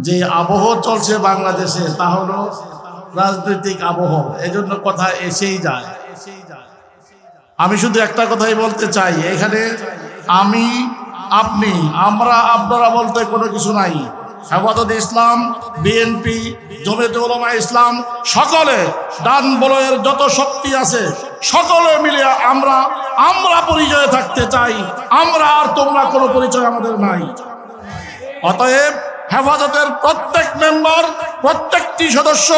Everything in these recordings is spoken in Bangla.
যে আবহ চলছে বাংলাদেশে, তা হলো রাজনৈতিক আবহ। এজন্য কথা এসেই যায়। আমি শুধু একটা কথাই বলতে চাই, এখানে আমি, আপনি, আমরা, আপনারা বলতে কোনো কিছু নাই। হেফাজত ইসলাম, বিএনপি, জমিয়ত উলামা ইসলাম, সকলে ডান বলয়ের যত শক্তি আছে, সকলে মিলে আমরা আমরা পরিচয়ে থাকতে চাই। আমরা আর তোমরা কোনো পরিচয় আমাদের নাই। অতএব হেফাজতের প্রত্যেক মেম্বার, প্রত্যেকটি সদস্য,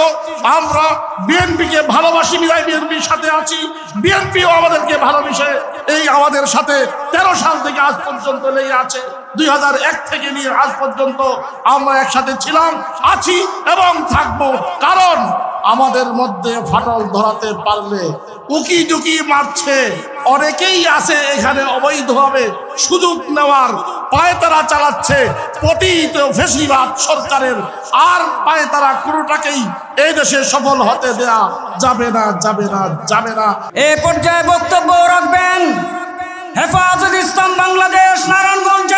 আমরা বিএনপিকে ভালোবাসি, বিদায় বিএনপির সাথে আছি। বিএনপিও আমাদেরকে ভালোবেসে এই আমাদের সাথে তেরো সাল থেকে আজ পর্যন্ত লেগে আছে। দুই হাজার এক থেকে নিয়ে আজ পর্যন্ত আমরা একসাথে ছিলাম, আছি এবং থাকব। কারণ আমাদের মধ্যে ফাটল ধরাতে পারলে উকি জুকি মারছে। অনেকেই আছে এখানে অবৈধভাবে সুযোগ নেওয়ার পায়তারা চালাচ্ছে। পতিত ফেসিবাদ সরকারের আর পায়তারা কোনোটাকেই এই দেশে সফল হতে দেয়া যাবে না যাবে না যাবে না। এ পর্যায়ে বক্তব্য রাখবেন হেফাজত ইসলাম বাংলাদেশ, নারায়ণগঞ্জ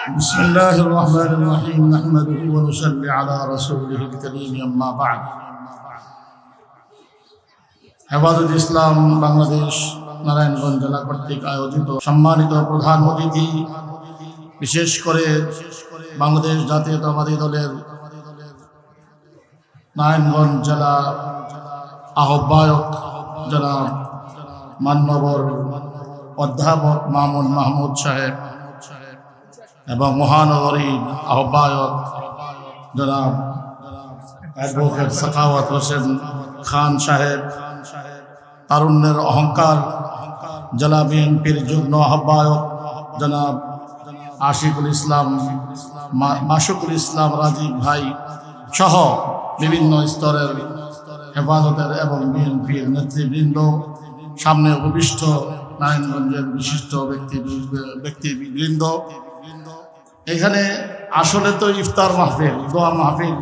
بسم الله الرحمن الرحيم نحمده ونصلي على رسوله الكريم أما بعد হেফাজত ইসলাম বাংলাদেশ নারায়ণগঞ্জ জেলা কর্তৃক আয়োজিত সম্মানিত প্রধান অতিথি বিশেষ করে বাংলাদেশ জাতীয়তাবাদী দলের নারায়ণগঞ্জ জেলা আহ্বায়ক জনাব মান্যবর অধ্যাপক মামুন মাহমুদ সাহেব এবং মহানগরী আহ্বায়ক জনাব অ্যাডভোকেট হোসেন খান সাহেব, তারুণ্যের অহংকার জেলা বিএনপির যুগ্ম আহ্বায়ক জনাব আশিকুল ইসলাম মাসুকুল ইসলাম রাজীব ভাই সহ বিভিন্ন স্তরের হেফাজতের এবং বিএনপির নেতৃবৃন্দ, সামনে উপবিষ্ট নারায়ণগঞ্জের বিশিষ্ট ব্যক্তি, ব্যক্তিবৃন্দ এখানে আসলে তো ইফতার মাহফিল, দোয়া মাহফিল।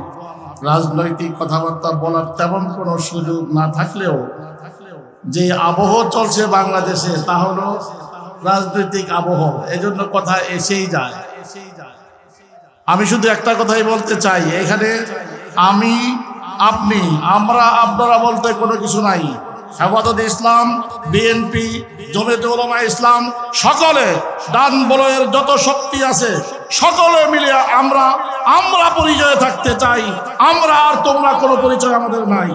রাজনৈতিক কথাবার্তা বলার তেমন কোনো সুযোগ না থাকলেও যে আবহ চলছে বাংলাদেশে, তা হলো রাজনৈতিক আবহ। এজন্য কথা এসেই যায়। আমি শুধু একটা কথাই বলতে চাই, এখানে আমি, আপনি, আমরা, আপনারা বলতে কোনো কিছু নাই। হেফাজত ইসলাম, বিএনপি, জমিয়ত ইসলাম, সকলে ডান বলয়ের যত শক্তি আছে সকলে মিলে আমরা আমরা পরিচয়ে থাকতে চাই। আমরা আর তোমরা কোনো পরিচয় আমাদের নাই।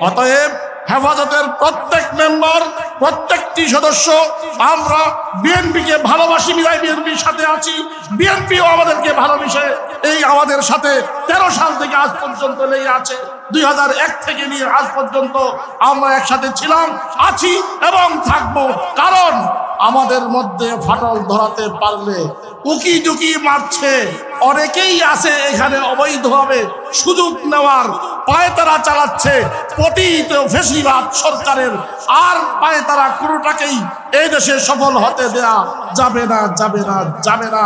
অতএব হেফাজতের প্রত্যেক মেম্বার, প্রত্যেকটি সদস্য, আমরা বিএনপিকে ভালোবাসি বিদায় বিএনপির সাথে আছি। বিএনপিও আমাদেরকে ভালোবেসে এই আমাদের সাথে তেরো সাল থেকে আজ পর্যন্ত লেগে আছে। দুই এক থেকে নিয়ে আজ পর্যন্ত আমরা একসাথে ছিলাম, আছি এবং থাকব। কারণ আমাদের মধ্যে ফাটল ধরাতে পারলে উকি ডুকি মারছে। অনেকেই আছে এখানে অবৈধভাবে সুযোগ নেওয়ার পায়তারা চালাচ্ছে। পতিত ফেসিবাদ সরকারের আর পায়তারা কোনোটাকেই এই দেশে সফল হতে দেয়া যাবে না যাবে না যাবে না।